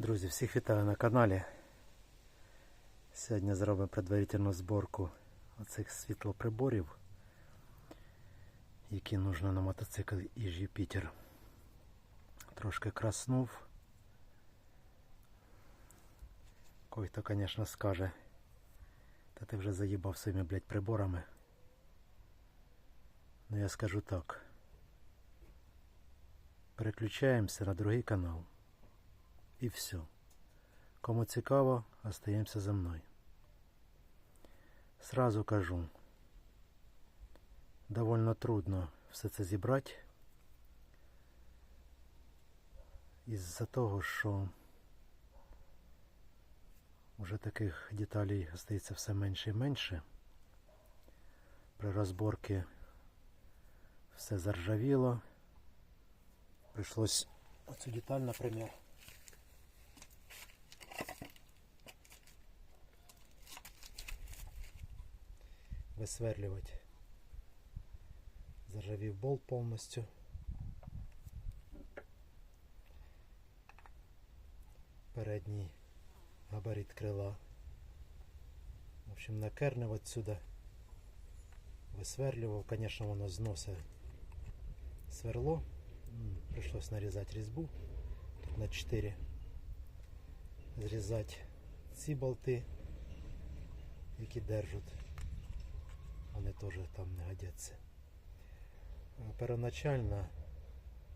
Друзі, всіх вітаю на каналі. Сьогодні зробимо предварительну зборку оцих світлоприборів, які нужно на мотоцикл із Юпітер. Трошки краснув. Кой-то, звісно, скаже, та ти вже заїбав своїми, блядь, приборами. Ну я скажу так. Переключаємося на другий канал. І все. Кому цікаво, остаємося за мною. Сразу кажу, довольно трудно все це зібрати. Із-за того, що вже таких деталей остається все менше і менше. При розборці все заржавіло. Прийшлось оцю деталь, наприклад, висверлювати. Заржавів болт повністю. Передній габарит крила. В общем, накернив отсюда. Висверлював, звісно, воно зносить сверло. М, Пришлось нарізати різьбу тут на 4. Зрізати ці болти, які держать Вони теж там не годяться. Первоначально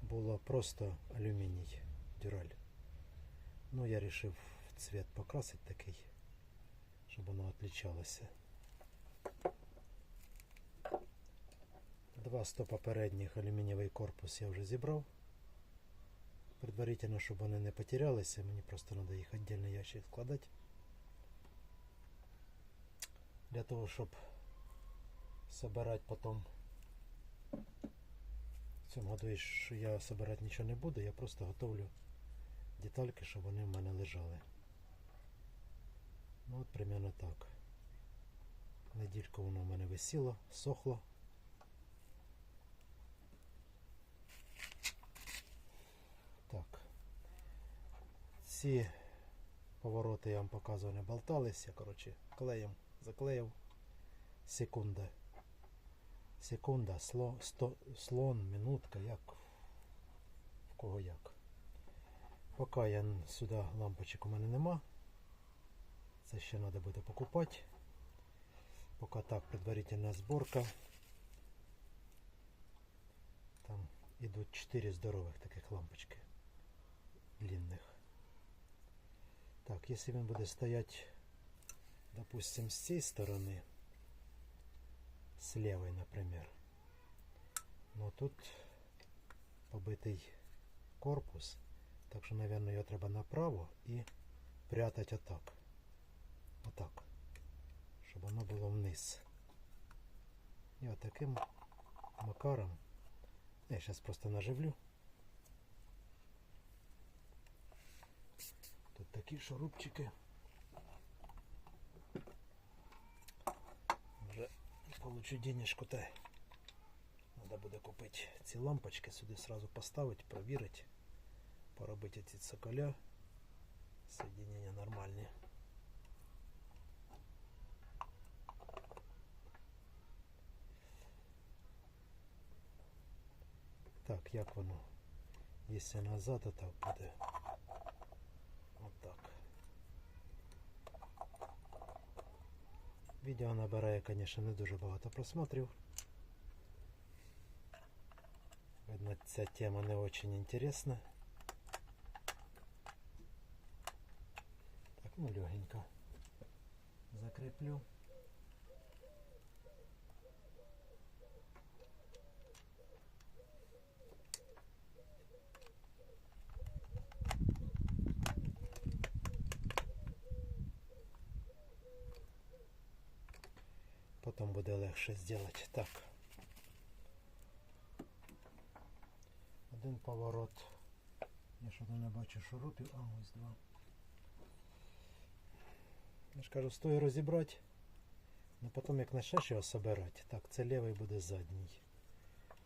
було просто алюміній дюраль. Ну, я вирішив цвет покрасити такий, щоб воно відлічалося. Два стопа передніх алюмінієвий корпус я вже зібрав. Предварительно, щоб вони не потерялися, мені просто треба їх віддільний ящик складати. Для того, щоб собирать потом. В цьому году я собирать нічого не буду, я просто готовлю детальки, щоб вони в мене лежали. Ну от примерно так. Недільку воно в мене висіло, сохло. Так. Ці повороти я вам показував, не болталися. Коротше, клеєм заклеїв секунда. Секунда, сло, сто, слон, минутка, як в кого як. Поки я сюди лампочок у мене нема. Це ще треба буде покупати. Поки так, предварительна зборка. Там ідуть 4 здорових таких лампочки. Длинних. Так, якщо він буде стояти, допустим, з цієї сторони, с левой, например. Но тут побитий корпус, так що, наверное, його треба направо і прятати отак. Отак. Щоб воно було вниз. І отаким макаром. Я зараз просто наживлю. Тут такі шурупчики. Вже получу денежку то Надо буде купити ці лампочки, сюди сразу поставити, провірити, поробити ці цоколя. Соединення нормальні. Так, як воно? Якщо назад, то так буде. Отак. Відео набирає, звісно, не дуже багато просмотрів. Видно, ця тема не дуже інтересна. Так, ну легенько. Закріплю. Потім буде легше зробити. Так. Один поворот. Я що не бачу шурупів, а ось два. Я ж кажу, стоїть розібрати. Ну потім як почнеш його собирати. Так, це лівий буде задній.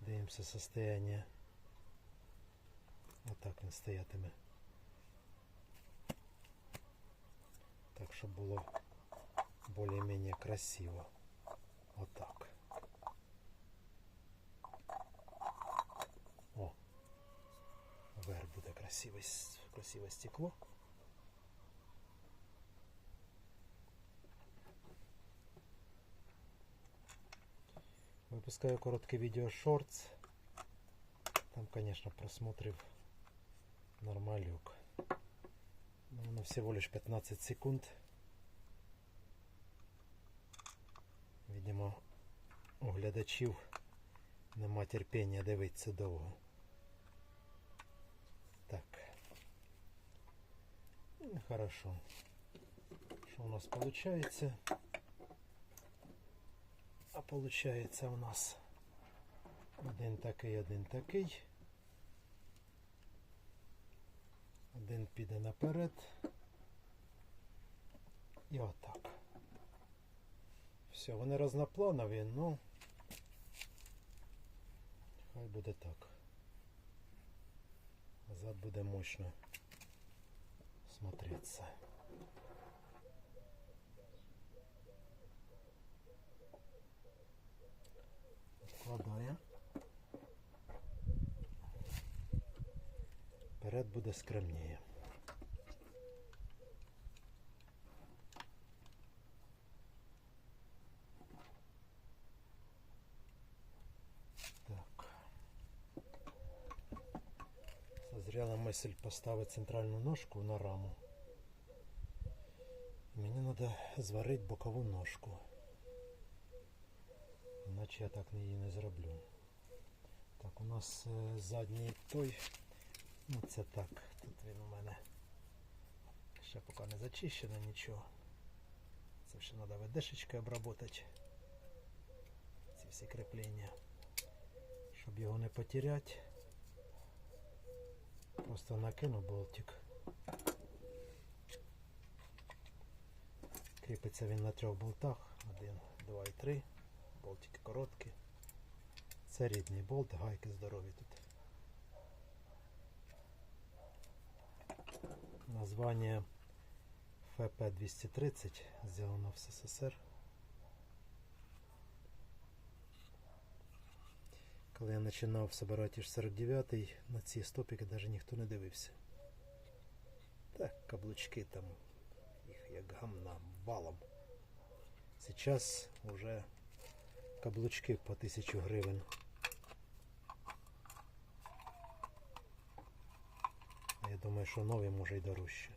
Дивимося состояние. Отак він стоятиме. щоб було більш-менш красиво. Отак. О, вверх буде красиве, с- красиве стекло. Выпускаю короткое видео шортс. Там, конечно, просмотрів нормалюк. Но всего лишь 15 секунд. Видимо, у глядачів нема терпіння дивитися довго. Так. Ну, Хорошо. Що у нас получается? А получается у нас один такий, один такий. Один піде наперед. І отак. Все, вони разнопланові, ну хай буде так. Зад буде мощно смотреться. Відкладаємо. Перед буде скромніше. Так. Созрела мысль поставить центральну ножку на раму. Мені треба зварити бокову ножку. Іначе я так її не зроблю. Так, у нас е, задній той. Ну це так. Тут він у мене ще поки не зачищено нічого. Це ще треба ведешечкою обработати. Ці всі кріплення. Щоб його не потеряти. Просто накину болтик. Кріпиться він на трьох болтах. Один, два і три. Болтики короткі. Це рідний болт, гайки здорові тут. Название ФП-230 сделано в СССР. Коли я починав собирати ж 49-й, на ці стопики навіть ніхто не дивився. Так, каблучки там, їх як гамна валом. Сейчас уже каблучки по 1000 гривень. Я думаю, що нові може й дорожче.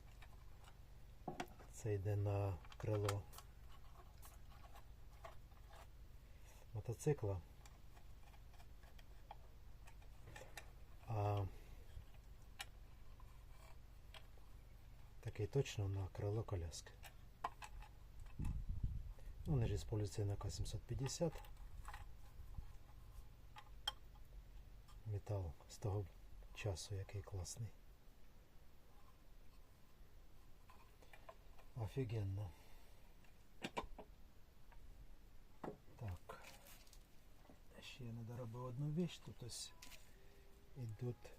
Це йде на крило мотоцикла. А такий точно на крило коляски. Вони ж используються на К750. Метал з того часу, який класний. Офігенно. Так. Ще я не доробив одну віч. Тут ось ідуть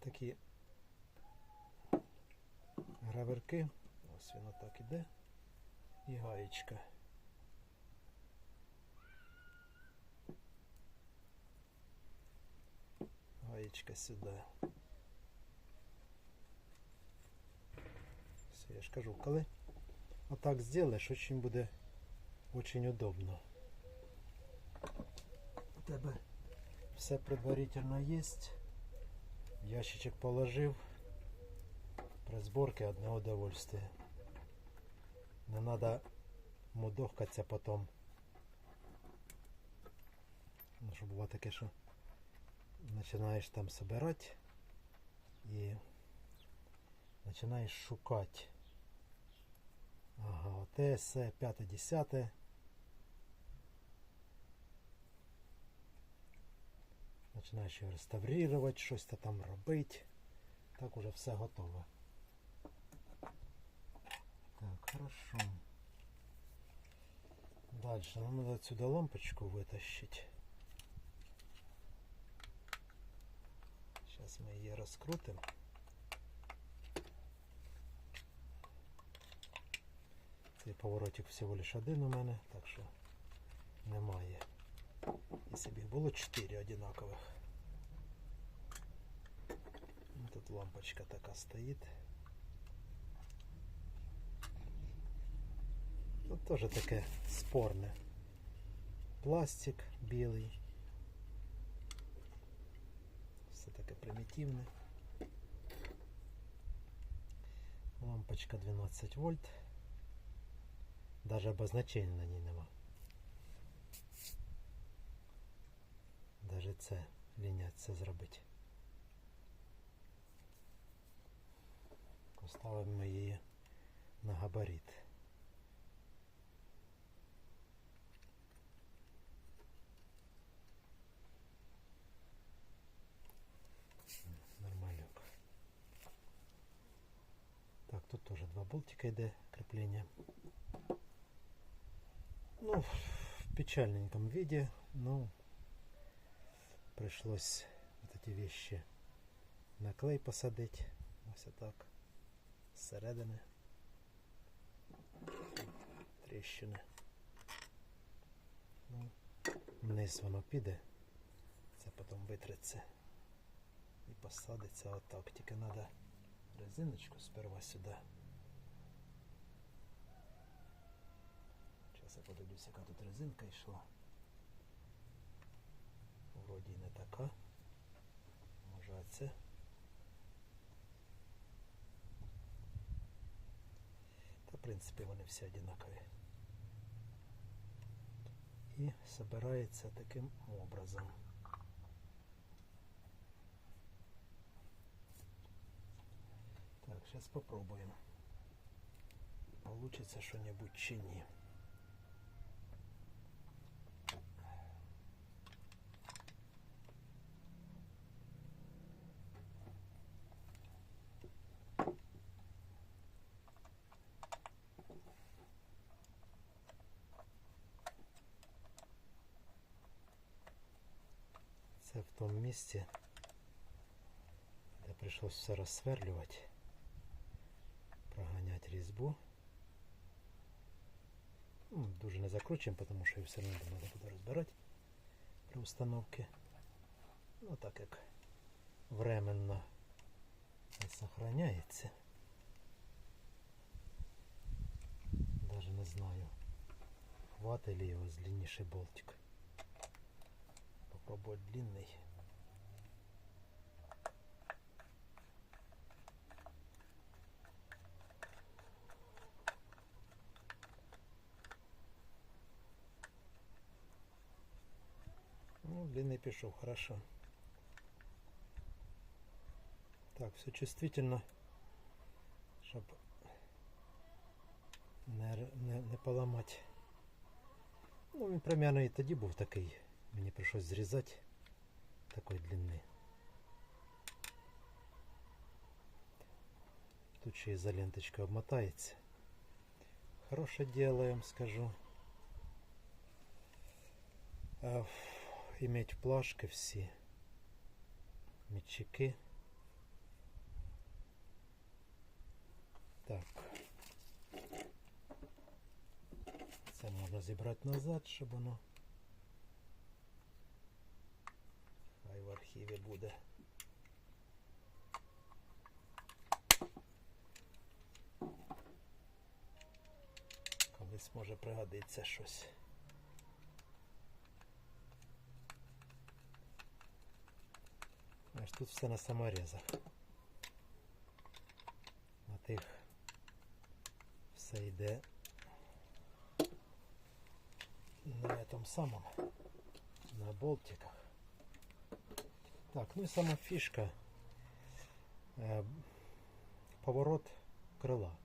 такі граверки. Ось воно так іде. І гаєчка. Гаєчка сюди. Все, я ж кажу, коли отак зробиш, очень буде очень удобно. У тебе все предварительно є. Ящичок положив. При зборці одне удовольствие. Не треба мудохкатися потім. Ну, що буває таке, що починаєш там собирати і починаєш шукати. Ага, оте, все, п'яте, десяте. Починаєш його реставрувати, щось там робити. Так уже все готове. Так, хорошо. Дальше нам надо отсюда лампочку вытащить. Сейчас мы ее раскрутим. поворотик всього лиш один у мене, так що немає. Якщо б їх було 4 одинакових. Тут лампочка така стоїть. Тут теж таке спорне. Пластик білий. Все таке примітивне. Лампочка 12 вольт. Даже обозначень на ній нема. Даже це лінять це зробити. Поставимо її на габарит. тут тоже два болтика йде креплення. Ну, в печальненьком виде, но пришлось вот эти вещи на клей посадить. Ось так. Зсередини. Тріщини. Ну, вниз воно піде. Це потім витреться і посадиться отак. Тільки треба резиночку сперва сюди. Зараз я подивлюсь, яка тут резинка йшла. Вроді не така. Може оце. Та в принципі вони всі одинакові. І збирається таким образом. Так, сейчас попробуем. Получится что-нибудь чи ні. Це в тому місці, де прийшлось все розсверлювати, проганяти різьбу. Ну, дуже не закручуємо, тому що її все одно треба буде розбирати при установці. Ну так як временно не сохраняється. Даже не знаю, хватить ли його длинніший болтик. Попробовать длинный. Ну, длинный пішов, хорошо. Так, все чувствительно, щоб не, р- не, не поламати. Ну, він примерно і тоді був такий. Мені прийшлось зрізати такої длини. Тут ще ізоленточка обмотається. Хороше діло, я вам скажу. Иметь плашки всі. Мічики. Так. Це можна зібрати назад, щоб воно хай в архіві буде. Колись може пригодиться щось. Аж тут все на саморезах. На тих все йде на этом самом, на болтиках. Так, ну і сама фішка. Е, поворот крила.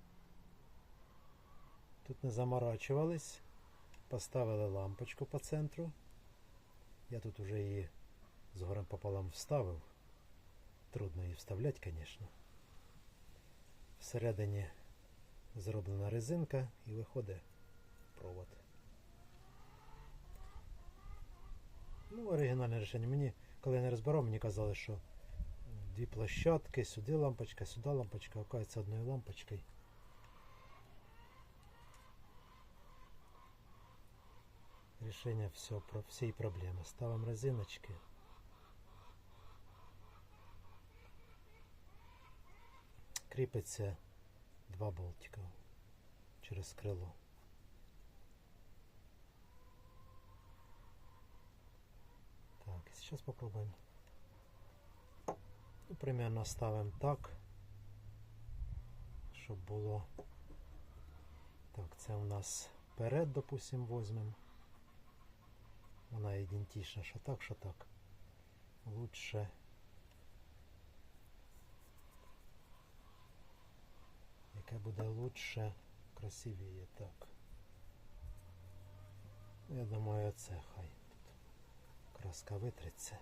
Тут не заморачувались, поставили лампочку по центру. Я тут уже її з горем пополам вставив. Трудно її вставляти, звісно. Всередині зроблена резинка і виходить провод. Ну, оригінальне рішення. Мені, коли я не розбирав, мені казали, що дві площадки, сюди лампочка, сюди лампочка, оказується одною лампочкою. рішення все, всієї проблеми. Ставимо резиночки. Кріпиться два болтика через крило. Так, сейчас попробуем. Ну, примерно ставимо так, щоб було. Так, це у нас перед, допустим, возьмемо. Вона ідентична, що так, що так. Лучше. Яке буде лучше, красивіє, так. Я думаю, це хай тут краска витриться.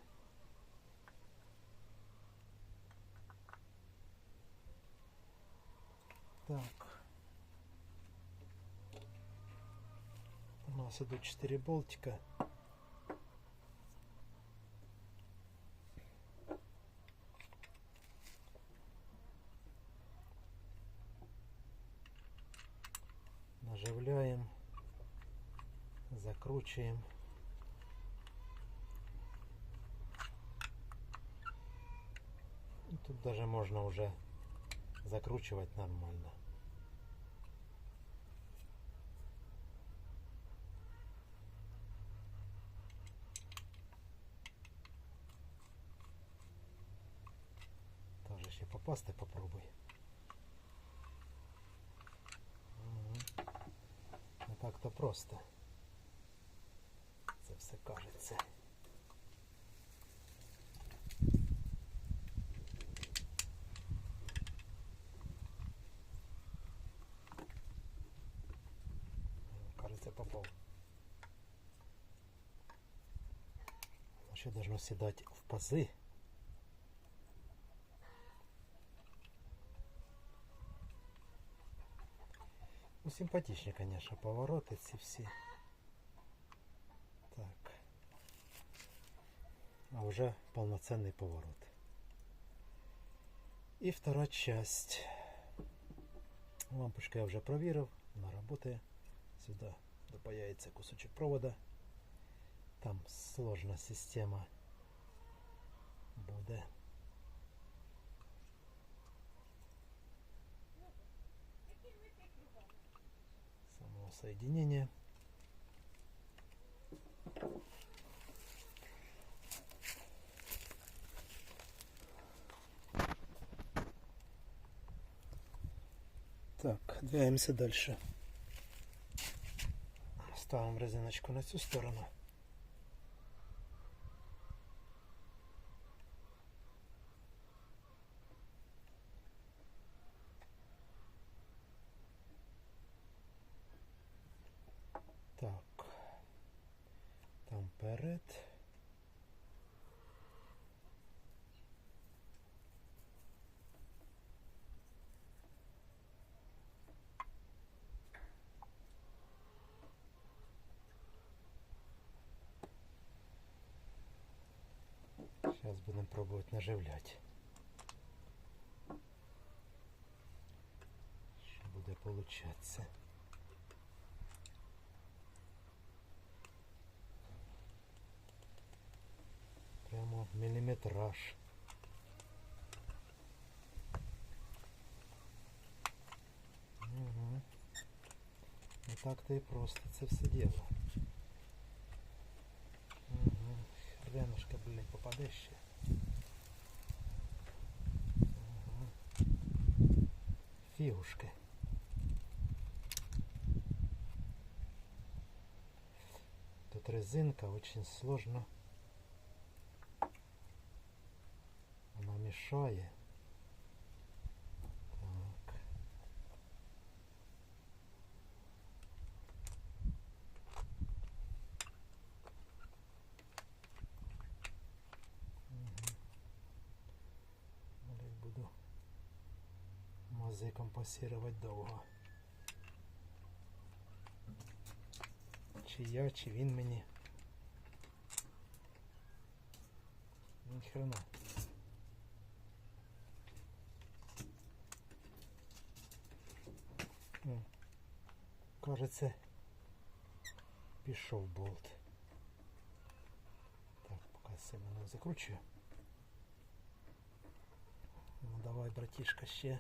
Так. У нас идут 4 болтика. Наживляем, закручиваем. Тут даже можно уже закручивать нормально. Тоже ще попасти попробуй. То просто. Це все кажеться. Кажется, попал. Оно еще должно седать в пазы. симпатичні, конечно, повороти ці всі. Так. А вже полноценний поворот. І втора часть. Лампочку я вже провірив, вона працює. Сюди допаяється кусочок провода. Там сложна система буде. Самого соединения. Так, двигаемся дальше. Ставим резиночку на цю сторону. Сейчас будем пробовать наживлять. Що буде получаться? Прямо міліметраж. Угу. Не так-то і просто це все діло. Угу. блядь, попаде ще. Фігушки. Тут резинка очень сложно. Она мешает. Так. Мгм. Блядь, буду пасірувати довго. Чи я, чи він мені. Ніхрена. М. Кажеться, Пішов болт. Так, поки сильно не закручую. Ну давай, братішка, ще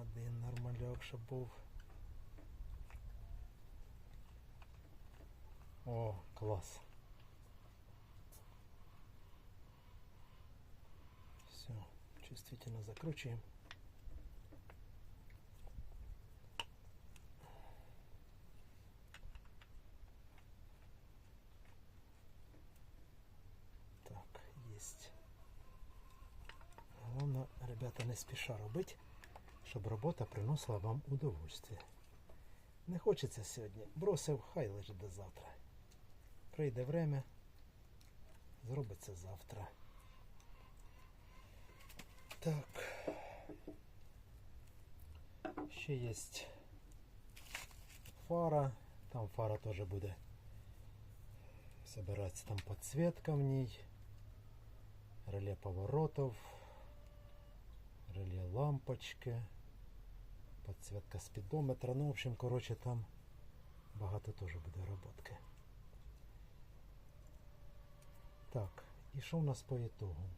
один нормальок, щоб був. О, клас. Все, чувствительно закручиваем. Так, есть. Головне, ребята, не спіша робити, щоб робота приносила вам удовольствие. Не хочеться сьогодні. Бросив, хай лежить до завтра. Прийде время, зробиться завтра. Так. Ще є фара. Там фара теж буде собиратися там подсветка в ній. Реле поворотов. Реле лампочки. Подсветка спідометра. Ну, в общем, коротше, там багато теж буде роботки. Так, і що у нас по ітогу?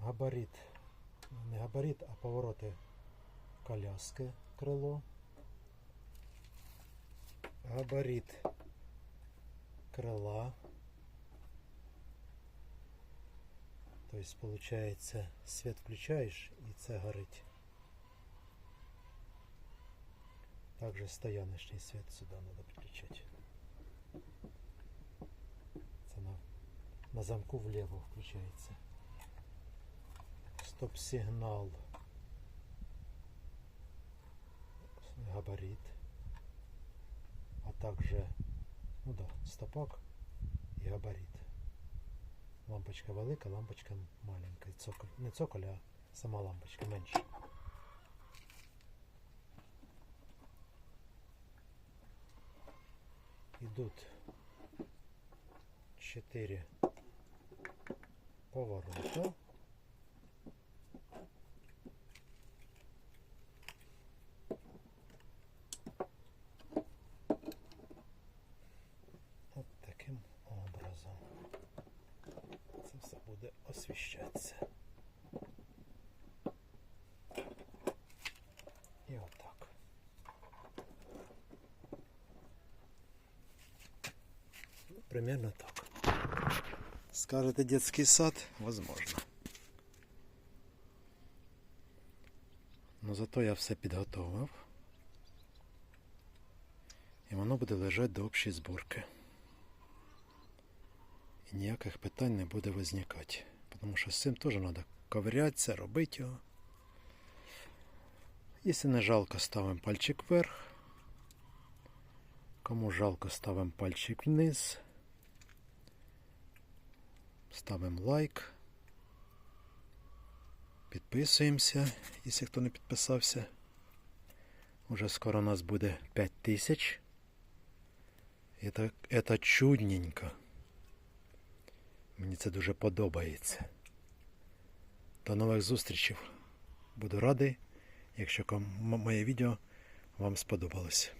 Габарит. Не габарит, а повороти коляски крило. Габарит крила. То есть получается свет включаешь и це горить. Также стояночный свет сюда надо подключать. Це на, замку влево включается. Стоп-сигнал. Габарит. А также, ну да, стопак и габарит. Лампочка велика, лампочка маленька. Цоколь. Не цоколь, а сама лампочка менша. Идут четыре поворота. От таким образом. Це все буде освіщатися. І отак. Ну, примерно так. Скажете детский сад? Возможно. Но зато я все підготовив. І воно буде лежати до общої зборки. І ніяких питань не буде визникати. Тому що з цим теж треба ковирятися, робити його. Якщо не жалко, ставимо пальчик вверх. Кому жалко, ставимо пальчик вниз. Ставимо лайк. Підписуємося, якщо хто не підписався. Уже скоро у нас буде 5000. Это, это чудненько. Мені це дуже подобається. До нових зустрічей. Буду радий, якщо моє відео вам сподобалось.